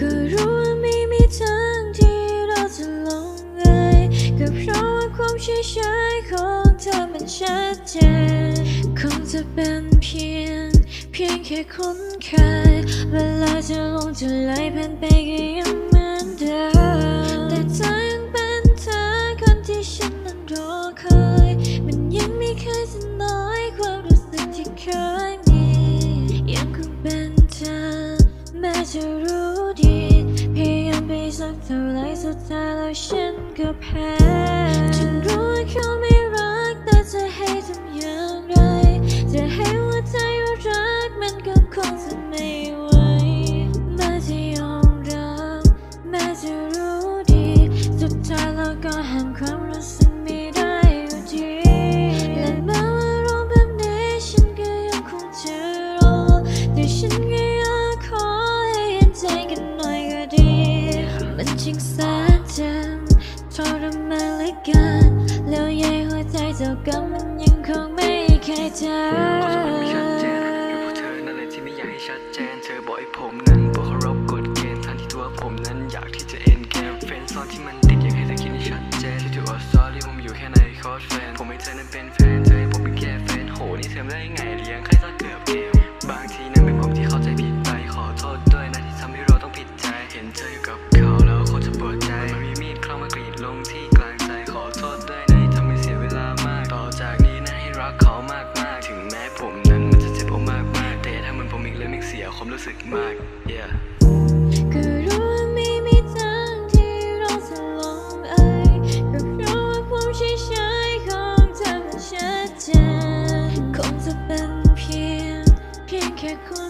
ก็รู้ว่าไม่มีทางที่เราจะลงเอยก็เพราะว่าความเฉยเฉยของเธอมันชัดเจนคงจะเป็นเพียง เพียงแค่คุ้นเคยเวลาจะลงจะไหลผ่านไปก็ยัง ฉันก็แพ้ฉันรู้ว่าเขาไม่รักแต่จะให้ทำอย่างไร จะให้หัวใจรักมันก็คงจะไม่ไหวแม้จะยอมรับแม้จะรู้ดีสุดท้ายแล้วก็ห้ามความรู้สึกไม่ได้อยู่ดีและแม้ว่ารู้แบบนี้ฉันก็ยังคงจะรอแต่ฉันก็อยากขอให้เห็นใจกันหน่อยก็ดี มันจึงแสน จ็บทรมานเหลือเกินแล้วใยหัวใจเจ้ากรรมมันยังคงไม่เคยเจอขอโทษที่ไม่ชัดเจนอยู่พวกเธอนั่นแหละที่ไม่อยากให้ชัดเจนเธอบอกให้ผมนั้นบอกเคารพกฎเกณฑ์ทั้งที่ตัวผมนั้นอยากที่จะเอ็นเกมเฟนซอนที่มันติดอยากให้เธอคิดให้ชัดเจนที่ถูกออสตอรี่ผมอยู่แค่ในคอร์สแฟนผมให้เธอเป็นแฟนเธอให้ผมเป็นแค่แฟนโหนี่เธอม่ได้ไง ความรู้สึกมาก yeah ก็รู้ว่าไม่มีทางที่เราจะลงเอ่ยก็เพราะว่าความเฉยๆของเธอมันชัดเจนคงจะเป็นเพียงเพียงแค่ควา